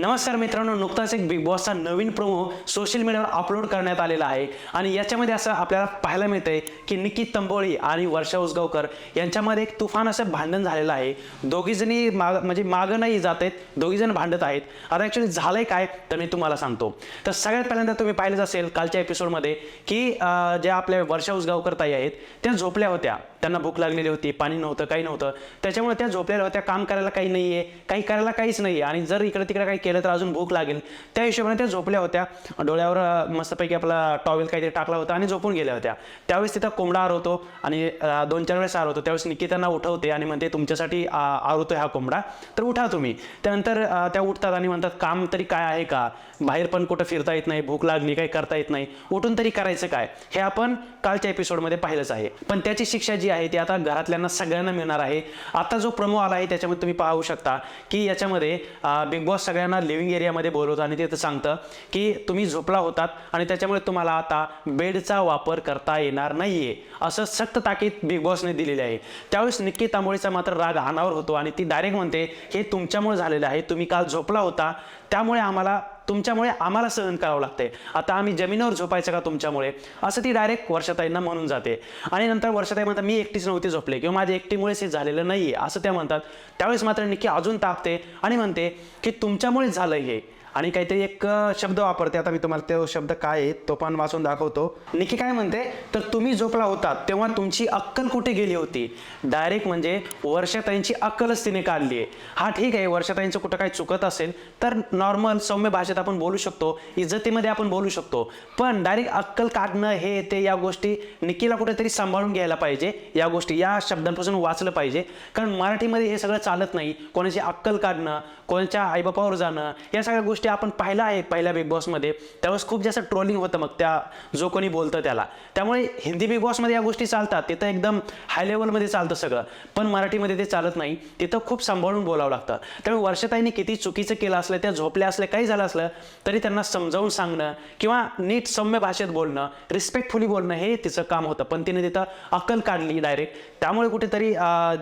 नमस्कार मित्रांनो नुकताच एक बिग बॉसचा नवीन प्रोमो सोशल मीडियावर अपलोड करण्यात आलेला आहे. आणि याच्यामध्ये असं आपल्याला पाहायला मिळतंय की निकी तंबोळी आणि वर्षा उसगावकर यांच्यामध्ये एक तुफान असं भांडण झालेलं आहे. दोघीजणी माग म्हणजे मागं नाही जात आहेत दोघीजण भांडत आहेत. आता ॲक्च्युली झालंय काय तर मी तुम्हाला सांगतो. तर सगळ्यात पहिल्यांदा तुम्ही पाहिलंच असेल कालच्या एपिसोडमध्ये की ज्या आपल्या वर्षा उसगावकर ताई आहेत त्या झोपल्या होत्या. त्यांना भूक लागलेली होती पाणी नव्हतं काही नव्हतं. त्याच्यामुळे त्या झोपलेल्या होत्या काम करायला काही नाही आहे काही करायला काहीच नाही आणि जर इकडे तिकडे काही केलं तर अजून भूक लागेल. त्या हिशोबाने त्या झोपल्या होत्या. डोळ्यावर मस्तपैकी आपला टॉवेल काहीतरी टाकला होता आणि झोपून गेल्या होत्या. त्यावेळेस तिथं कोंबडा आरवतो आणि दोन चार वेळेस आरवतो त्यावेळेस निकितांना त्यांना उठवते आणि म्हणते तुमच्यासाठी आरवतो आरवतोय हा कोंबडा. तर उठा तुम्ही. त्यानंतर त्या उठतात आणि म्हणतात काम तरी काय आहे का? बाहेर पण कुठं फिरता येत नाही भूक लागली काही करता येत नाही. उठून तरी करायचं काय? हे आपण कालच्या एपिसोडमध्ये पाहिलंच आहे. पण त्याची शिक्षा जी आहे ती आता घरातल्यांना सगळ्यांना मिळणार आहे. आता जो प्रमो आला आहे त्याच्यामध्ये तुम्ही पाहू शकता की याच्यामध्ये बिग बॉस सगळ्यांना लिव्हिंग एरियामध्ये बोलवतं आणि तिथं सांगतं की तुम्ही झोपला होतात आणि त्याच्यामुळे तुम्हाला आता बेडचा वापर करता येणार नाही आहे असं सक्त ताकीद बिग बॉसने दिलेली आहे. त्यावेळेस निक्की तांबोळीचा मात्र राग अनावर होतो आणि ती डायरेक्ट म्हणते हे तुमच्यामुळे झालेलं आहे. तुम्ही काल झोपला होता. त्यामुळे आम्हाला तुमच्यामुळे आम्हाला सहन करावं लागतंय. आता आम्ही जमिनीवर झोपायचं का तुमच्यामुळे? असं ती डायरेक्ट वर्षाताईंना म्हणून जाते. आणि नंतर वर्षाताई म्हणतात मी एकटीच नव्हती झोपले किंवा माझ्या एकटीमुळेच हे झालेलं नाही आहे असं त्या म्हणतात. त्यावेळेस मात्र निक्की अजून तापते आणि म्हणते की तुमच्यामुळेच झालं हे. आणि काहीतरी एक शब्द वापरते. आता मी तुम्हाला तो शब्द काय आहे तो पण वाचून दाखवतो. निकी काय म्हणते तर तुम्ही झोपला होता तेव्हा तुमची अक्कल कुठे गेली होती? डायरेक्ट म्हणजे वर्षाताईंची अक्कलच तिने काढली आहे. हा ठीक आहे. वर्षाताईंचं कुठं काही चुकत असेल तर नॉर्मल सौम्य भाषेत आपण बोलू शकतो. इज्जतीमध्ये आपण बोलू शकतो. पण डायरेक्ट अक्कल काढणं हे ते या गोष्टी निकीला कुठेतरी सांभाळून घ्यायला पाहिजे. या गोष्टी या शब्दांपासून वाचलं पाहिजे. कारण मराठीमध्ये हे सगळं चालत नाही. कोणाची अक्कल काढणं कोणाच्या आईबापावर जाणं या सगळ्या गोष्टी गोष्टी आपण पाहिल्या आहेत पहिल्या बिग बॉसमध्ये त्यावेळेस खूप जास्त ट्रोलिंग होतं मग त्या जो कोणी बोलतं त्याला. त्यामुळे हिंदी बिग बॉसमध्ये या गोष्टी चालतात. तिथं एकदम हाय लेवलमध्ये चालतं सगळं. पण मराठीमध्ये ते चालत नाही. तिथं खूप सांभाळून बोलावं लागतं. त्यामुळे वर्षताईने किती चुकीचं केलं असलं त्या झोपल्या असल्या काही झालं असलं तरी त्यांना समजावून सांगणं किंवा नीट सौम्य भाषेत बोलणं रिस्पेक्टफुली बोलणं हे तिचं काम होतं. पण तिने तिथं अक्कल काढली डायरेक्ट त्यामुळे कुठेतरी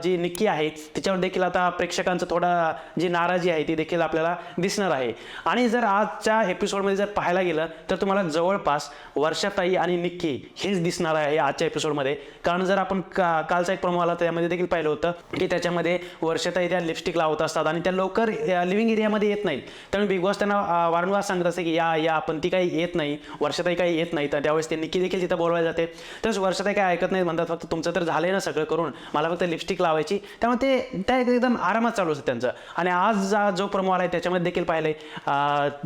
जी निक्की आहे तिच्यावर देखील आता प्रेक्षकांचं थोडा जी नाराजी आहे ती देखील आपल्याला दिसणार आहे. आणि जर आजच्या एपिसोडमध्ये जर पाहायला गेलं तर तुम्हाला जवळपास वर्षाताई आणि निक्की हेच दिसणार आहे आजच्या एपिसोडमध्ये कारण जर आपण का कालचा एक प्रमो आला त्यामध्ये देखील पाहिलं होतं की त्याच्यामध्ये वर्षाताई त्या लिपस्टिक लावत असतात आणि त्या लवकर लिव्हिंग एरियामध्ये येत नाहीत. त्यामुळे बिग बॉस त्यांना वारंवार सांगत असते की या या पण ती काही येत नाही वर्षाताई काही येत नाही. तर त्यावेळेस ते निक्की देखील तिथं बोलवायला जाते. तसंच वर्षाताई काय ऐकत नाही म्हणतात फक्त तुमचं तर झालंय ना सगळं करून मला फक्त लिपस्टिक लावायची. त्यामुळे ते त्या एकदम आरामात चालू असतं त्यांचं. आणि आज जो प्रमो आला आहे त्याच्यामध्ये देखील पाहिलं आहे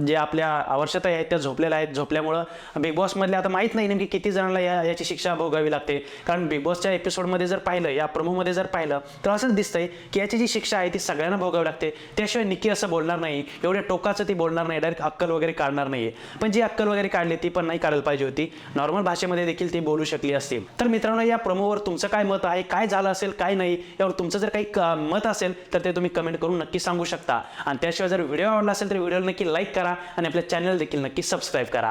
जे आपल्या वर्षाताई आहेत त्या झोपलेल्या आहेत. झोपल्यामुळं बिग बॉसमधल्या आता माहीत नाही नेमकी किती जणांना या याची शिक्षा भोगावी लागते. कारण बिग बॉसच्या एपिसोडमध्ये जर पाहिलं या प्रमोमध्ये जर पाहिलं तर असंच दिसतंय की याची जी शिक्षा आहे ती सगळ्यांना भोगावी लागते. त्याशिवाय निक्की असं बोलणार नाही. एवढ्या टोकाचं ती बोलणार नाही. डायरेक्ट अक्कल वगैरे काढणार नाही पण जी अक्कल वगैरे काढली ती पण नाही काढायला पाहिजे होती. नॉर्मल भाषेमध्ये देखील ती बोलू शकली असती. तर मित्रांनो या प्रमोवर तुमचं काय मत आहे? काय झालं असेल? काय नाही? यावर तुमचं जर काही मत असेल तर ते तुम्ही कमेंट करून नक्की सांगू शकता. आणि त्याशिवाय जर व्हिडिओ आवडला असेल तर व्हिडिओला नक्की लाईक करा आणि आपल्या चॅनल देखील नक्की सबस्क्राईब करा.